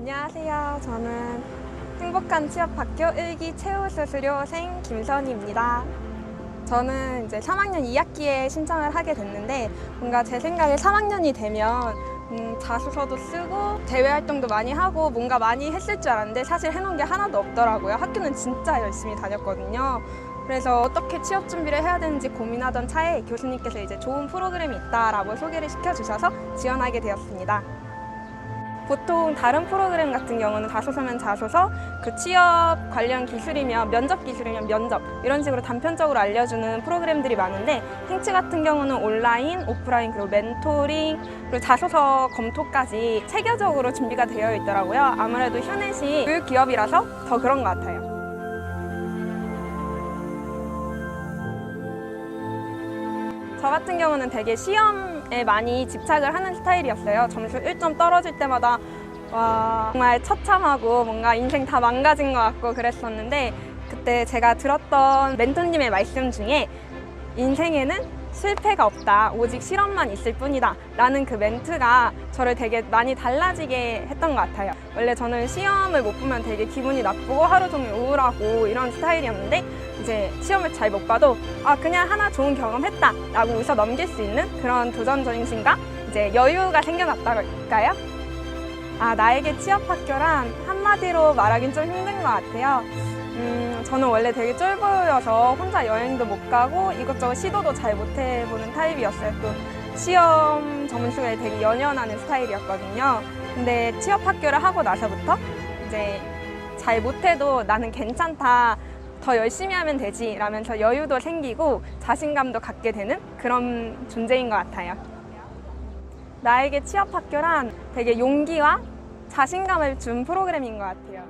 안녕하세요. 저는 행복한 취업학교 1기 최우수수료생 김선희입니다. 저는 이제 3학년 2학기에 신청을 하게 됐는데 뭔가 제 생각에 3학년이 되면 음, 자소서도 쓰고 대외 활동도 많이 하고 뭔가 많이 했을 줄 알았는데 사실 해놓은 게 하나도 없더라고요. 학교는 진짜 열심히 다녔거든요. 그래서 어떻게 취업 준비를 해야 되는지 고민하던 차에 교수님께서 이제 좋은 프로그램이 있다라고 소개를 시켜주셔서 지원하게 되었습니다. 보통 다른 프로그램 같은 경우는 자소서면 자소서, 그 취업 관련 기술이면 면접 기술이면 면접 이런 식으로 단편적으로 알려주는 프로그램들이 많은데 행치 같은 경우는 온라인, 오프라인 그리고 멘토링 그리고 자소서 검토까지 체계적으로 준비가 되어 있더라고요. 아무래도 휴넷이 교육 기업이라서 더 그런 것 같아요. 저 같은 경우는 되게 시험 에 많이 집착을 하는 스타일이었어요. 점수 1점 떨어질 때마다 와 정말 처참하고 뭔가 인생 다 망가진 것 같고 그랬었는데 그때 제가 들었던 멘토님의 말씀 중에 인생에는 실패가 없다. 오직 실험만 있을 뿐이다. 라는 그 멘트가 저를 되게 많이 달라지게 했던 것 같아요. 원래 저는 시험을 못 보면 되게 기분이 나쁘고 하루 종일 우울하고 이런 스타일이었는데 이제 시험을 잘 못 봐도 아 그냥 하나 좋은 경험 했다 라고 웃어 넘길 수 있는 그런 도전적인 심과 이제 여유가 생겨났다할까요? 아 나에게 취업 학교란 한마디로 말하긴 좀 힘든 것 같아요. 음, 저는 원래 되게 쫄보여서 혼자 여행도 못 가고 이것저것 시도도 잘 못 해보는 타입이었어요. 또 시험 점수에 되게 연연하는 스타일이었거든요. 근데 취업 학교를 하고 나서부터 이제 잘 못해도 나는 괜찮다. 더 열심히 하면 되지. 라면서 여유도 생기고 자신감도 갖게 되는 그런 존재인 것 같아요. 나에게 취업 학교란 되게 용기와 자신감을 준 프로그램인 것 같아요.